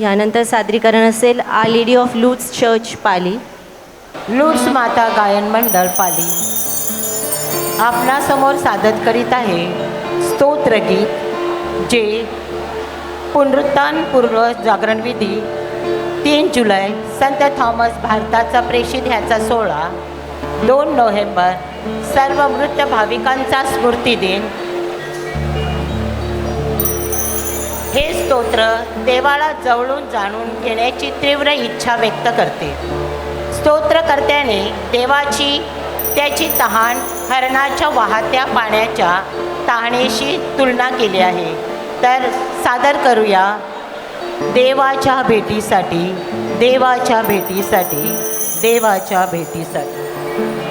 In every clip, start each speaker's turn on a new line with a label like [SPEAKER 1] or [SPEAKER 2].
[SPEAKER 1] यानंतर सादरीकरण असेल our lady of Lourdes church Pali.
[SPEAKER 2] Lourdes माता गायन मंडळ पाली. आपणासमोर सादर करीत आहे स्तोत्रगीत जे पुनरुत्थानपूर्व जागरणविधी तीन जुलै संत थॉमस भारताचा प्रेषित ह्याचा सोहळा दोन नोव्हेंबर सर्व मृत भाविकांचा स्मृती हे स्तोत्र देवाला जवळून जाणून घेण्याची तीव्र इच्छा व्यक्त करते. स्तोत्रकर्त्याने देवाची त्याची तहान हरणाच्या वाहत्या पाण्याच्या तहानेशी तुलना केली आहे. तर सादर करूया देवाच्या भेटीसाठी देवाच्या भेटीसाठी देवाच्या भेटीसाठी.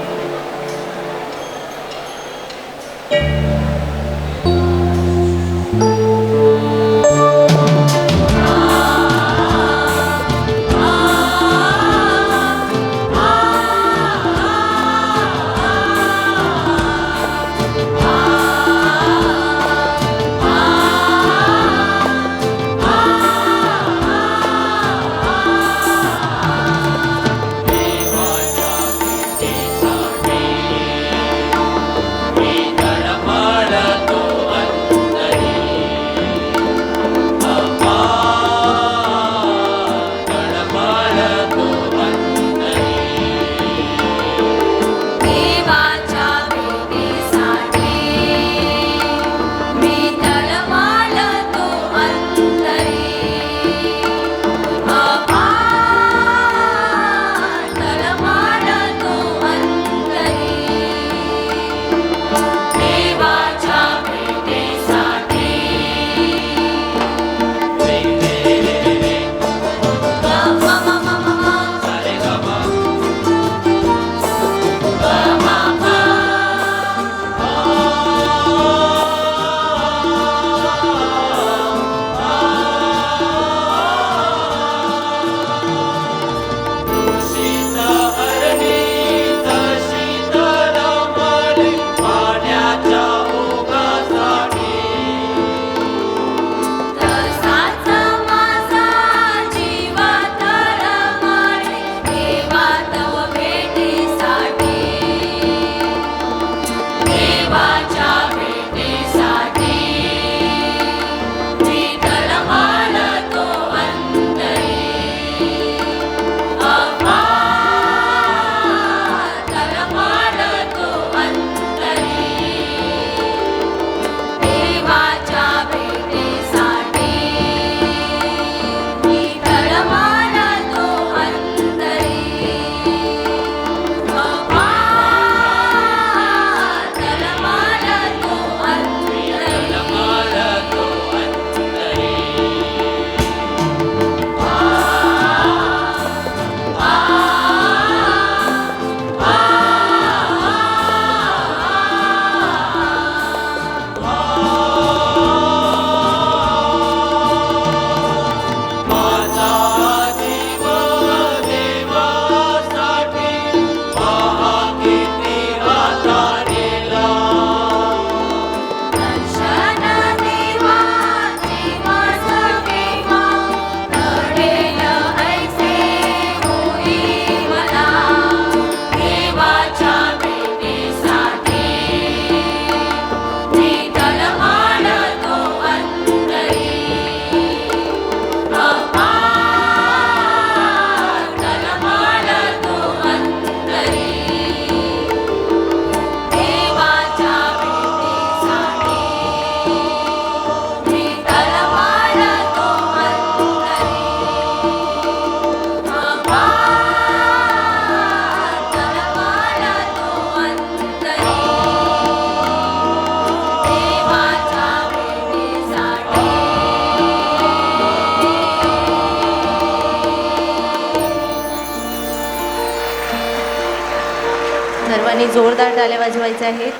[SPEAKER 1] सर्वांनी जोरदार टाळ्या वाजवायच्या आहेत.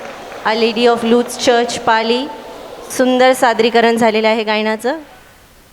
[SPEAKER 1] Our lady of Lourdes church Pali सुंदर सादरीकरण झालेलं आहे गायनाचं.